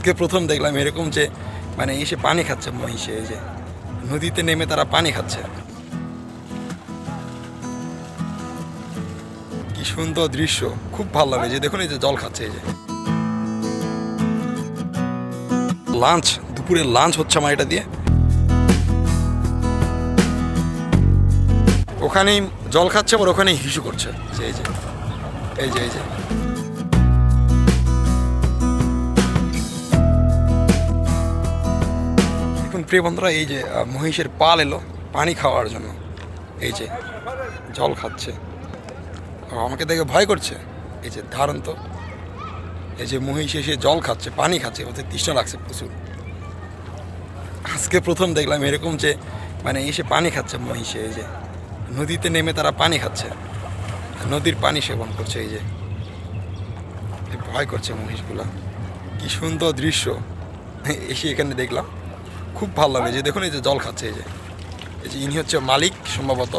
আজকে প্রথম দেখলাম এরকম যে মানে এসে পানি খাচ্ছে মহিষে, এই যে নদীতে নেমে তারা পানি খাচ্ছে। কি সুন্দর দৃশ্য, খুব ভালো লাগে যে দেখুন এই যে জল খাচ্ছে এই যে। লাঞ্চ দুপুরের লাঞ্চ হচ্ছে আমার এটা দিয়ে। ওখানেই জল খাচ্ছে, আবার ওখানেই হিসু করছে। এই যে এই যে এই যে। প্রিয় বন্ধুরা, এই যে মহিষের পাল এলো পানি খাওয়ার জন্য। এই যে, জল খাচ্ছে। আমাকে দেখে ভয় করছে। এই যে, ধারণ তো। এই যে, মহিষ এসে জল খাচ্ছে, পানি খাচ্ছে ওদের তৃষ্ণা লাগছে প্রচুর। আজকে প্রথম দেখলাম এরকম যে মানে এসে পানি খাচ্ছে মহিষে, এই যে। নদীতে নেমে তারা পানি খাচ্ছে। নদীর পানি সেবন করছে, এই যে। ভয় করছে মহিষগুলা। কি সুন্দর দৃশ্য। এসে এখানে দেখলাম। খুব ভালো লাগে। যে দেখুন, এই যে জল খাচ্ছে, এই যে। এই যে ইনি হচ্ছে মালিক সম্ভবত।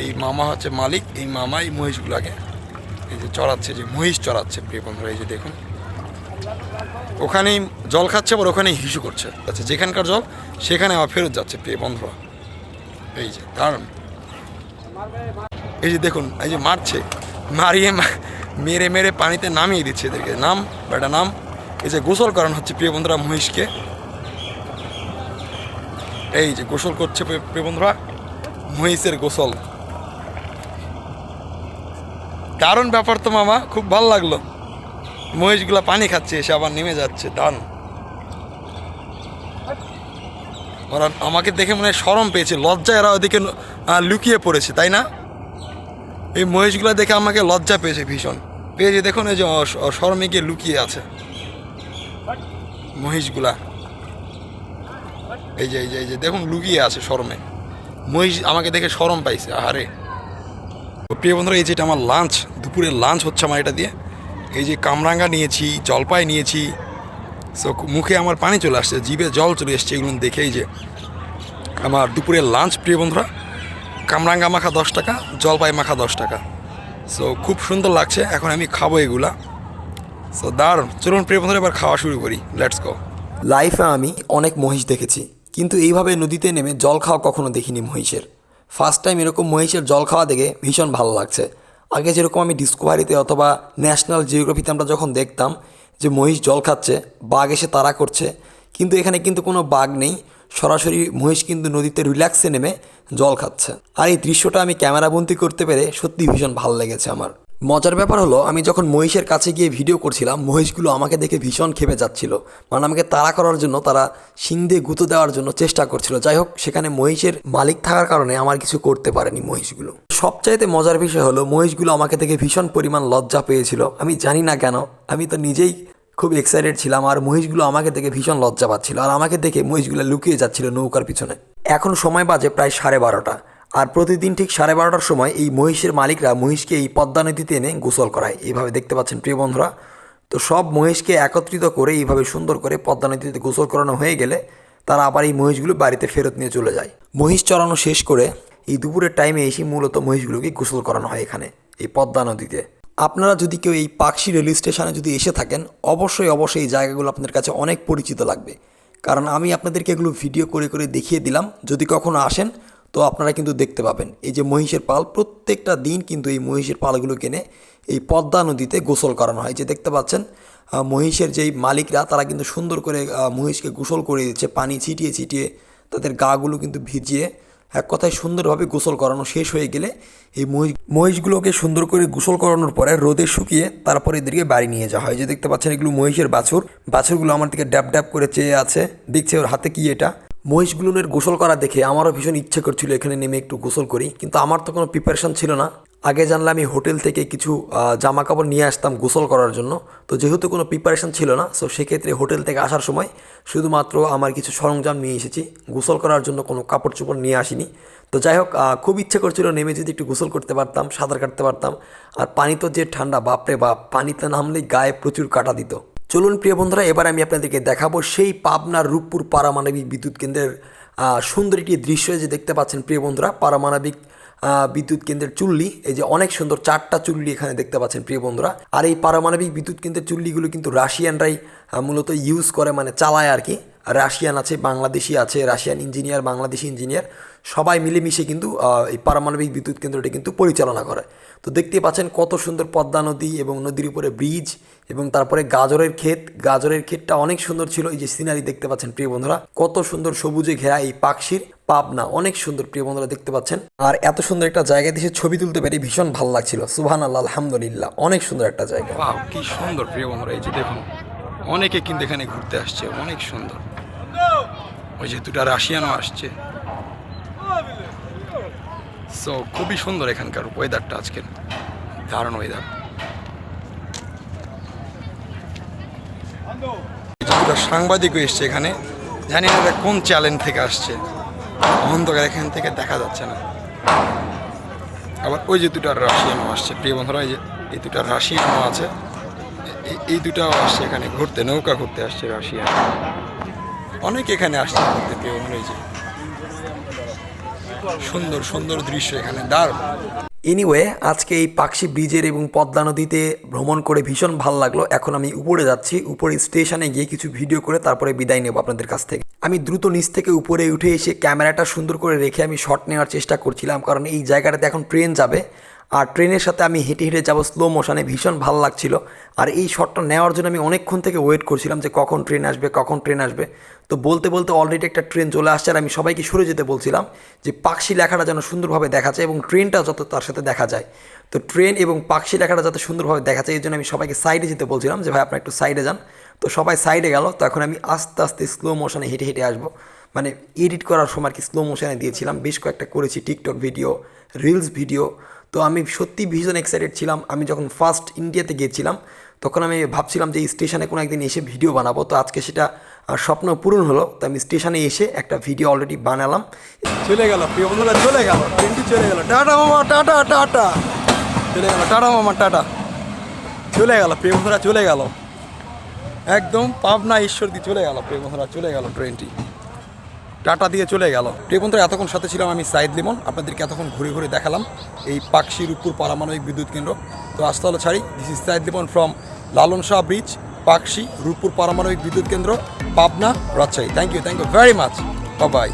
এই মামা হচ্ছে মালিক, এই মামা এই মহিষগুলাকে এই যে চড়াচ্ছে, যে মহিষ চড়াচ্ছে, প্রিয় বন্ধুরা, এই যে দেখুন। ওখানেই জল খাচ্ছে, আবার ওখানেই হিসু করছে। আচ্ছা যেখানকার জল, সেখানে আবার ফেরত যাচ্ছে, প্রিয় বন্ধুরা। এই যে, দারুণ। এই যে দেখুন, এই যে মারছে, মারিয়ে মেরে মেরে পানিতে নামিয়ে দিচ্ছে এদেরকে। নাম, বেটা নাম, এই যে গোসল করানো হচ্ছে, প্রিয় বন্ধুরা, মহিষকে। এই যে গোসল করছে বন্ধুরা, মহিষের গোসল। দারুণ ব্যাপার তো মামা, খুব ভালো লাগল। মহিষগুলো পানি খাচ্ছে, এসে আবার নেমে যাচ্ছে, দারুণ। ওরা আমাকে দেখে মনে হয় সরম পেয়েছে লজ্জায় এরা ওদিকে লুকিয়ে পড়েছে, তাই না? এই মহিষগুলো দেখে আমাকে লজ্জা পেয়েছে ভীষণ। পেয়েছে দেখুন এই যে সরমে গিয়ে লুকিয়ে আছে মহিষগুলা। এই যে এই যে এই যে, দেখুন, লুকিয়ে আছে শরমে। মহিষ আমাকে দেখে শরম পাইছে, আহারে। প্রিয় বন্ধুরা, এই যেটা আমার লাঞ্চ দুপুরের লাঞ্চ হচ্ছে আমার এটা দিয়ে। এই যে কামরাঙ্গা নিয়েছি, জলপাই নিয়েছি সো মুখে আমার পানি চলে আসছে, জিভে জল চলে এসছে, এগুলো দেখেই যে আমার দুপুরের লাঞ্চ প্রিয় বন্ধুরা। কামরাঙ্গা মাখা দশ টাকা, জলপাই মাখা দশ টাকা। সো খুব সুন্দর লাগছে, এখন আমি খাব এগুলা। সো দারুণ চলুন প্রিয় বন্ধুরা, এবার খাওয়া শুরু করি লেটস গো লাইফে আমি অনেক মহিষ দেখেছি। কিন্তু এইভাবে নদীতে নেমে জল খাওয়া কখনো দেখিনি মহিষের। ফার্স্ট টাইম এরকম মহিষের জল খাওয়া দেখে ভীষণ ভালো লাগছে। আগে যেরকম আমি ডিসকভারিতে অথবা ন্যাশনাল জিওগ্রাফিতে আমরা যখন দেখতাম যে মহিষ জল খাচ্ছে, বাঘ এসে তাড়া করছে, কিন্তু এখানে কিন্তু কোনো বাঘ নেই। সরাসরি মহিষ কিন্তু নদীতে রিল্যাক্সে নেমে জল খাচ্ছে। আর এই দৃশ্যটা আমি ক্যামেরাবন্দি করতে পেরে সত্যি ভীষণ ভালো লেগেছে আমার। মজার ব্যাপার হলো, আমি যখন মহিষের কাছে গিয়ে ভিডিও করছিলাম, মহিষগুলো আমাকে দেখে ভীষণ খেপে যাচ্ছিল। মানে আমাকে তাড়া করার জন্য, তারা শিং দিয়ে গুঁতো দেওয়ার জন্য চেষ্টা করছিল। যাই হোক, সেখানে মহিষের মালিক থাকার কারণে আমার কিছু করতে পারেনি মহিষগুলো। সবচাইতে মজার বিষয় হলো, মহিষগুলো আমাকে দেখে ভীষণ পরিমাণ লজ্জা পেয়েছিল। আমি জানি না কেন, আমি তো নিজেই খুব এক্সাইটেড ছিলাম আর মহিষগুলো আমাকে দেখে ভীষণ লজ্জা পাচ্ছিল। আর আমাকে দেখে মহিষগুলো লুকিয়ে যাচ্ছিল নৌকার পিছনে। এখন সময় বাজে প্রায় সাড়ে বারোটা। আর প্রতিদিন ঠিক সাড়ে বারোটার সময় এই মহিষের মালিকরা মহিষকে এই পদ্মা নদীতে এনে গোসল করায়। এইভাবে দেখতে পাচ্ছেন প্রিয় বন্ধুরা। তো সব মহিষকে একত্রিত করে এইভাবে সুন্দর করে পদ্মা নদীতে গোসল করানো হয়ে গেলে তারা আবার এই মহিষগুলো বাড়িতে ফেরত নিয়ে চলে যায়। মহিষ চড়ানো শেষ করে এই দুপুরের টাইমে এসে মূলত মহিষগুলোকে গোসল করানো হয় এখানে, এই পদ্মা নদীতে। আপনারা যদি কেউ এই পাকশি রেল স্টেশনে যদি এসে থাকেন, অবশ্যই অবশ্যই এই জায়গাগুলো আপনাদের কাছে অনেক পরিচিত লাগবে। কারণ আমি আপনাদেরকে এগুলো ভিডিও করে করে দেখিয়ে দিলাম। যদি কখনো আসেন তো আপনারা কিন্তু দেখতে পাবেন। এই যে মহিষের পাল, প্রত্যেকটা দিন কিন্তু এই মহিষের পালগুলো কিনে এই পদ্মা নদীতে গোসল করানো হয়। যে দেখতে পাচ্ছেন মহিষের যেই মালিকরা, তারা কিন্তু সুন্দর করে মহিষকে গোসল করে দিচ্ছে, পানি ছিটিয়ে ছিটিয়ে তাদের গাগুলো কিন্তু ভিজিয়ে এক কথায় সুন্দরভাবে গোসল করানো শেষ হয়ে গেলে এই মহিষ মহিষগুলোকে সুন্দর করে গোসল করানোর পরে রোদে শুকিয়ে তারপরে এদেরকে বাড়ি নিয়ে যাওয়া হয়। যে দেখতে পাচ্ছেন, এগুলো মহিষের বাছুর। বাছুরগুলো আমার দিকে ড্যাব ড্যাব করে চেয়ে আছে। দেখছে ওর হাতে কি এটা? মহিষগুলোনের গোসল করা দেখে আমারও ভীষণ ইচ্ছে করছিল এখানে নেমে একটু গোসল করি, কিন্তু আমার তো কোনো প্রিপারেশন ছিল না। আগে জানলে আমি হোটেল থেকে কিছু জামা কাপড় নিয়ে আসতাম গোসল করার জন্য। তো যেহেতু কোনো প্রিপারেশন ছিল না সো সেক্ষেত্রে হোটেল থেকে আসার সময় শুধুমাত্র আমার কিছু সরঞ্জাম নিয়ে এসেছি। গোসল করার জন্য কোনো কাপড় চোপড় নিয়ে আসিনি। তো যাই হোক খুব ইচ্ছে করছিল নেমে যদি একটু গোসল করতে পারতাম, সাঁতার কাটতে পারতাম। আর পানি তো যে ঠান্ডা, বাপরে বাপ, পানিতে নামলেই গায়ে প্রচুর কাটা দিত। চলুন প্রিয় বন্ধুরা, এবার আমি আপনাদেরকে দেখাবো সেই পাবনার রূপপুর পারমাণবিক বিদ্যুৎ কেন্দ্রের সুন্দর একটি দৃশ্য যে দেখতে পাচ্ছেন প্রিয় বন্ধুরা, পারমাণবিক বিদ্যুৎ কেন্দ্রের চুল্লি, এই যে অনেক সুন্দর চারটা চুল্লি এখানে দেখতে পাচ্ছেন প্রিয় বন্ধুরা। আর এই পারমাণবিক বিদ্যুৎ কেন্দ্রের চুল্লিগুলো কিন্তু রাশিয়ানরাই মূলত ইউজ করে মানে চালায় আর কি। রাশিয়ান আছে, বাংলাদেশি আছে, রাশিয়ান ইঞ্জিনিয়ার, বাংলাদেশি ইঞ্জিনিয়ার, সবাই মিলেমিশে কিন্তু এই পারমাণবিক বিদ্যুৎ কেন্দ্রটি কিন্তু পরিচালনা করে। তো দেখতে পাচ্ছেন কত সুন্দর পদ্মা নদী এবং নদীর উপরে ব্রিজ এবং তারপরে গাজরের ক্ষেত। গাজরের ক্ষেতটা অনেক সুন্দর ছিল, এই যে সিনারি দেখতে পাচ্ছেন প্রিয় বন্ধুরা। কত সুন্দর সবুজে ঘেরা এই পাকশির, পাবনা, অনেক সুন্দর প্রিয় বন্ধুরা দেখতে পাচ্ছেন। আর এত সুন্দর একটা জায়গা দিয়ে ছবি তুলতে পেরে ভীষণ ভালো লাগছিল। সুবহান আল্লাহ আলহামদুলিল্লাহ, অনেক সুন্দর একটা জায়গা। কি সুন্দর প্রিয় বন্ধুরা, এই যে দেখুন, অনেকে কিন্তু এখানে ঘুরতে আসছে, অনেক সুন্দর। ওই যে দুটা রাশিয়ানও আসছে। সো খুবই সুন্দর এখানকার ওয়েদারটা আজকের। দারুণ ওয়েদার দুটো সাংবাদিকও এসছে এখানে। জানি না কোন চ্যালেঞ্জ থেকে আসছে। অন্ধকার এখান থেকে দেখা যাচ্ছে না। আবার ওই যে দুটো রাশিয়ানও আসছে। প্রিয় বন্ধুরা, এই যে, এই দুটো রাশিয়ানও আছে। এই- দুটাও আসছে এখানে ঘুরতে, নৌকা ঘুরতে আসছে রাশিয়া। অনেক এখানে আসছে প্রিয় বন্ধুরা এই যে। সুন্দর সুন্দর দৃশ্য এখানে, দারুণ। এনিওয়ে আজকে এই পাকশি ব্রিজের এবং পদ্মা নদীতে ভ্রমণ করে ভীষণ ভালো লাগল। এখন আমি উপরে যাচ্ছি উপরে স্টেশনে গিয়ে কিছু ভিডিও করে তারপরে বিদায় নেব আপনাদের কাছ থেকে। আমি দ্রুত নিচ থেকে উপরে উঠে এসে ক্যামেরাটা সুন্দর করে রেখে আমি শট নেওয়ার চেষ্টা করছিলাম, কারণ এই জায়গাটাতে এখন ট্রেন যাবে। আর ট্রেনের সাথে আমি হেঁটে হেঁটে যাব স্লো মোশনে ভীষণ ভালো লাগছিল। আর এই শটটা নেওয়ার জন্য আমি অনেকক্ষণ থেকে ওয়েট করছিলাম যে কখন ট্রেন আসবে, কখন ট্রেন আসবে। তো বলতে বলতে অলরেডি একটা ট্রেন চলে আসছে আর আমি সবাইকে সরে যেতে বলছিলাম যে পাকশি লেখাটা যেন সুন্দরভাবে দেখা যায় এবং ট্রেনটা যত তার সাথে দেখা যায়। তো ট্রেন এবং পাকশি লেখাটা যাতে সুন্দরভাবে দেখা যায় এই জন্য আমি সবাইকে সাইডে যেতে বলছিলাম যে, ভাই, আপনারা একটু সাইডে যান। তো সবাই সাইডে গেল, তো এখন আমি আস্তে আস্তে স্লো মোশনে হেঁটে হেঁটে আসব। মানে এডিট করার সময় আর কি স্লো মোশনে দিয়েছিলাম, বেশ কয়েকটা করেছি টিকটক ভিডিও রিলস ভিডিও তো আমি সত্যি ভীষণ এক্সাইটেড ছিলাম। আমি যখন ফার্স্ট ইন্ডিয়াতে গিয়েছিলাম, তখন আমি ভাবছিলাম যে এই স্টেশনে কোনো একদিন এসে ভিডিও বানাবো। তো আজকে সেটা আহ, স্বপ্ন পূরণ হলো তো আমি স্টেশনে এসে একটা ভিডিও অলরেডি বানালাম। চলে গেল প্রিয় বন্ধুরা চলে গেল ট্রেনটি চলে গেল। টাটা মামা টাটা টাটা। চলে গেল টাটা মামা টাটা। চলে গেল প্রিয় বন্ধুরা চলে গেল। একদম পাবনা ঈশ্বর দিয়ে চলে গেল প্রিয় বন্ধুরা চলে গেল ট্রেনটি টাটা দিয়ে চলে গেল। প্রিয় বন্ধুরা এতক্ষণ সাথে ছিলাম আমি সাইদ লিমন আপনাদেরকে এতক্ষণ ঘুরে ঘুরে দেখালাম এই পাকশি রূপপুর পারমাণবিক বিদ্যুৎ কেন্দ্র। তো আসতে হলো ছাড়ি this is Saeed Limon from Lalon Shah bridge Pakshi Rooppur পারমাণবিক বিদ্যুৎ কেন্দ্র Pabna Rajshahi. Thank you thank you very much bye